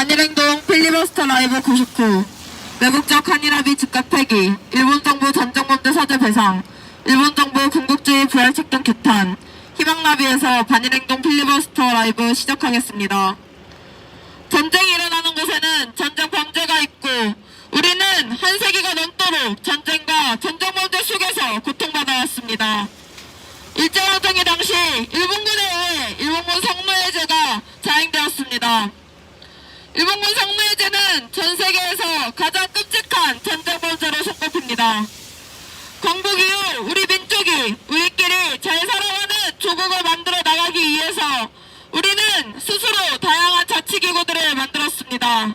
반일행동 필리버스터 라이브 99 외국적 한일합의 즉각 폐기 일본 정부 전정범죄 사죄 배상 일본 정부 군국주의 부활 책동 규탄 희망나비에서 반일행동 필리버스터 라이브 시작하겠습니다. 전쟁이 일어나는 곳에는 전쟁 범죄가 있고 우리는 한 세기가 넘도록 전쟁과 전쟁 범죄 속에서 고통받아왔습니다. 일제강점기 당시 일본군에 의해 일본군 성노예제가 자행되었습니다. 일본군 성노예제는 전 세계에서 가장 끔찍한 전쟁 범죄로 손꼽힙니다. 건국 이후 우리 민족이 우리끼리 잘 살아가는 조국을 만들어 나가기 위해서 우리는 스스로 다양한 자치기구들을 만들었습니다.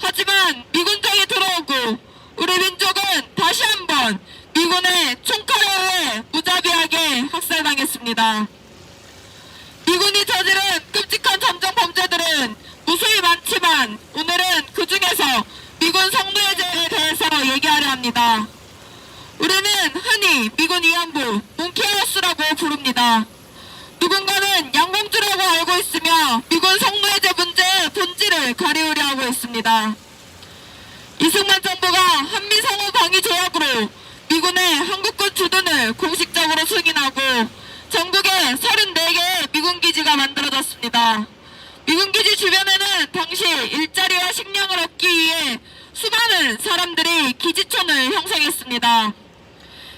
하지만 미군정이 들어오고 우리 민족은 다시 한번 미군의 총칼에 의해 무자비하게 학살당했습니다. 미군이 저지른 끔찍한 전쟁 무수히 많지만 오늘은 그 중에서 미군 성노예제에 대해서 얘기하려 합니다. 우리는 흔히 미군 위안부 몽키하우스라고 부릅니다. 누군가는 양공주라고 알고 있으며 미군 성노예제 문제의 본질을 가리우려 하고 있습니다. 이승만 정부가 한미성호 방위 조약으로 미군의 한국군 주둔을 공식적으로 승인하고 전국에 34개의 미군 기지가 만들어졌습니다. 미군 기지 주변에는 당시 일자리와 식량을 얻기 위해 수많은 사람들이 기지촌을 형성했습니다.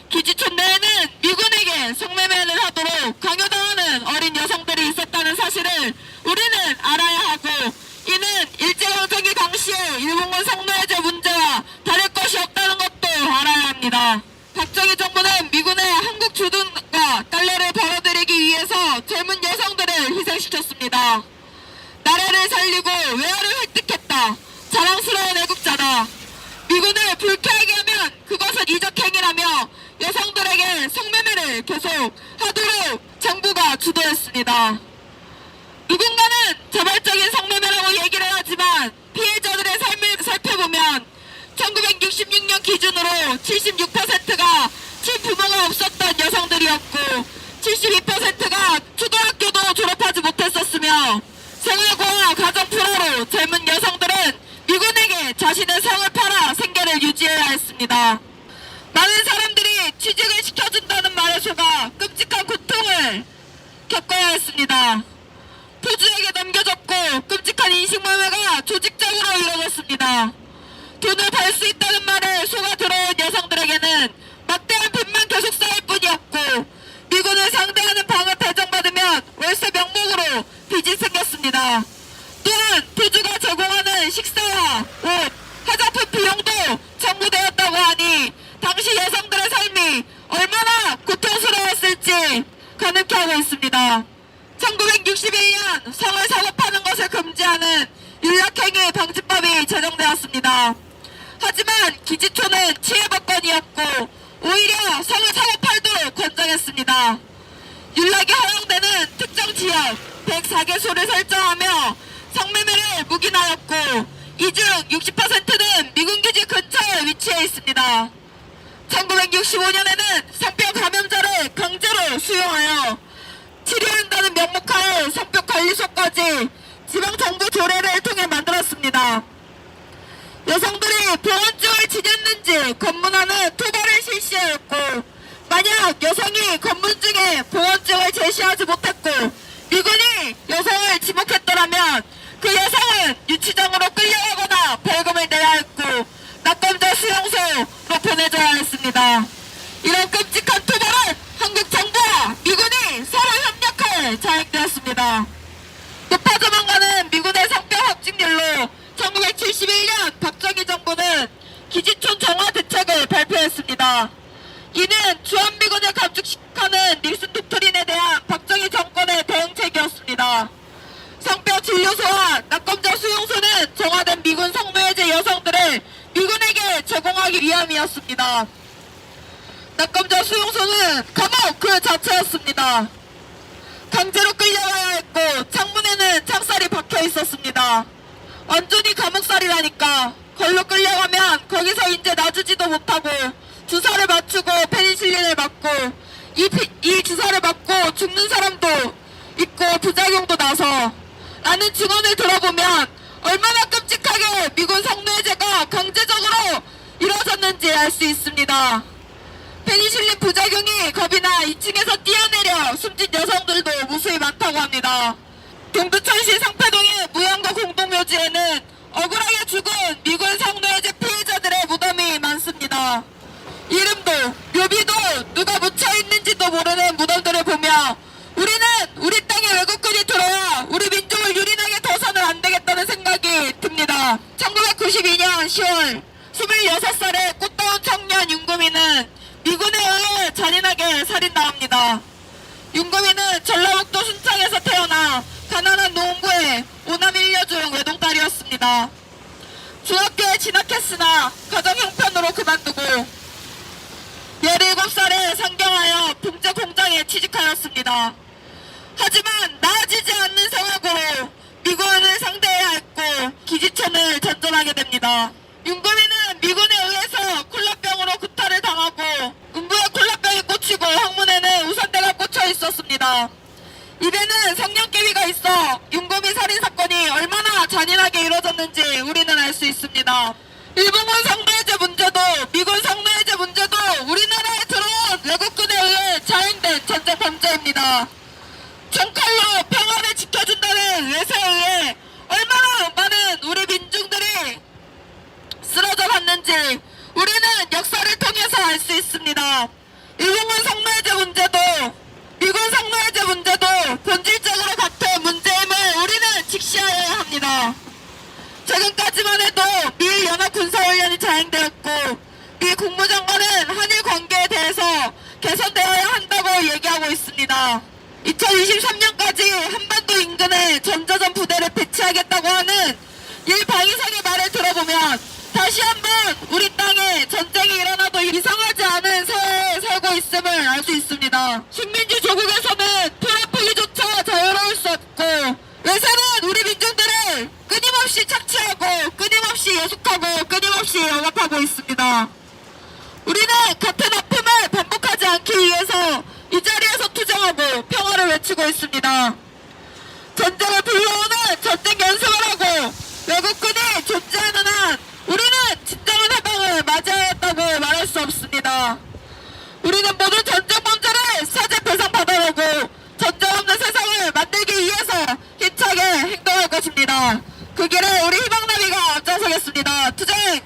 기지촌 내에는 미군에게 성매매를 하도록 강요당하는 어린 여성들이 있었다는 사실을 우리는 알아야 하고 이는 일제강점기 당시의 일본군 성노예제 문제와 다를 것이 없다는 것도 알아야 합니다. 박정희 정부는 미군의 한국 주둔과 달러를 벌어들이기 위해서 젊은 여성들을 희생시켰습니다. 나라를 살리고 외화를 획득했다. 자랑스러운 애국자다. 미군을 불쾌하게 하면 그것은 이적행위라며 여성들에게 성매매를 계속 하도록 정부가 주도했습니다. 누군가는 자발적인 성매매라고 얘기를 하지만 피해자들의 삶을 살펴보면 1966년 기준으로 76%가 친부모가 없었던 여성들이었고 72%가 초등학교도 졸업하지 못했었으며 젊은 여성들은 미군에게 자신의 성을 팔아 생계를 유지해야 했습니다. 많은 사람들이 취직을 시켜준다는 말에 속아 끔찍한 고통을 겪어야 했습니다. 포주에게 넘겨졌고 끔찍한 인식매매가 조직적으로 이루어졌습니다. 돈을 벌 수 있다는 말에 속아 들어온 여성들에게는 막대한 빚만 계속 쌓일 뿐이었고 미군을 상대하는 방을 배정받으면 월세 명목으로 빚이 생겼습니다. 또한 포주가 제공하는 식사와 옷, 화장품 비용도 청구되었다고 하니 당시 여성들의 삶이 얼마나 고통스러웠을지 가늠케 하고 있습니다. 1961년 성을 사고파는 것을 금지하는 윤락행위 방지법이 제정되었습니다. 하지만 기지초는 치해법권이었고 오히려 성을 사고 팔도록 권장했습니다. 윤락이 허용되는 특정 지역 104개소를 설정하며 성매매를 묵인하였고 이 중 60%는 미군 기지 근처에 위치해 있습니다. 1965년에는 성병 감염자를 강제로 수용하여 치료한다는 명목하에 성병관리소까지 지방정부 조례를 통해 만들었습니다. 여성들이 보건증을 지녔는지 검문하는 토발을 실시하였고 만약 여성이 검문증에 보건증을 제시하지 못했고 미군이 여성을 지목했더라면 그 여성은 유치장으로 끌려가거나 벌금을 내야 했고 낙검자 수용소로 보내줘야 했습니다. 끔찍한 토발은 한국 정부와 미군이 서로 협력해 자행되었습니다. 높아져만 가는 미군의 성병 확진율로 1971년 박정희 정부는 기지촌 정화 대책을 발표했습니다. 이는 주한미군을 감축하는 닉슨 독트린에 대한 박정희 정권의 대응책이었습니다. 성병 진료소와 낙검자 수용소는 정화된 미군 성노예제 여성들을 미군에게 제공하기 위함이었습니다. 낙검자 수용소는 감옥 그 자체였습니다. 강제로 끌려가야 했고 창문에는 창살이 박혀 있었습니다. 완전히 감옥살이라니까 걸로 끌려가면 거기서 이제 놔주지도 못하고 주사를 맞추고 페니실린을 맞고 이, 피- 이 주사를 맞고 죽는 사람도 있고 부작용도 나서 라는 증언을 들어보면 얼마나 끔찍하게 미군 성노예제가 강제적으로 이루어졌는지 알 수 있습니다. 페니실린 부작용이 겁이 나 2층에서 뛰어내려 숨진 여성들도 무수히 많다고 합니다. 동두천시 상패동의 무양거 공동묘지에는 억울하게 죽은 미군 성노예제 피해자들의 무덤이 많습니다. 이름도 묘비도 누가 묻혀 있는지도 모르는 무덤들을 보며 우리는 우리 땅에 외국군이 들어와 우리 민족을 유린하게 둬서는 안 되겠다는 생각이 듭니다. 1992년 10월 26살의 꽃다운 청년 윤구미는 미군에 의해 잔인하게 윤구미는 전라북도 순창에서 태어나 가난한 농구의 오남 일녀중 외동딸이었습니다. 중학교에 진학했으나 가정 형편으로 그만두고 17살에 상경하여 봉제 공장에 취직하였습니다. 하지만 나아지지 않는 상황으로 미군을 상대해야 했고 기지천을 전전하게 됩니다. 윤구미는 미군에 의해서 콜라병으로 구타를 당하고 음부에 콜라병이 꽂히고 항문에는 우산대가 꽂혀 입에는 성냥개비가 있어 윤구미 살인 사건이 얼마나 잔인하게 이루어졌는지 우리는 알 수 있습니다. 일본군 성노예제 문제도 미군 성노예제 문제도 우리나라에 들어온 외국군에 의해 자행된 전쟁 범죄입니다. 총칼로 평화를 지켜준다는 외세에 의해 얼마나 많은 우리 민중들이 쓰러져 봤는지 우리는 역사를 통해서 알 수 있습니다. 일본군 성노예제 문제도 미군 성노예제 문제도 본질적으로 같은 문제임을 우리는 직시하여야 합니다. 최근까지만 해도 미 연합 군사훈련이 자행되었고 미 국무장관은 한일 관계에 대해서 개선되어야 한다고 얘기하고 있습니다. 2023년까지 한반도 인근에 전자전 부대를 배치하겠다고 하는 일 방위상의 말을 들어보면 다시 한번 우리 땅에 전쟁이 일어나도 이상하지 않은 사회에 살고 있음을 알 수 있습니다. 식민지 조국에서는 프라폴리조차 자유로울 수 없고 외세는 끊임없이 착취하고 끊임없이 예속하고 끊임없이 억압하고 있습니다. 우리는 같은 아픔을 반복하지 않기 위해서 이 자리에서 투쟁하고 평화를 외치고 있습니다. 전쟁을 불러오는 전쟁 연습을 하고 고개를 우리 희망나비가 앞장서겠습니다. 투쟁!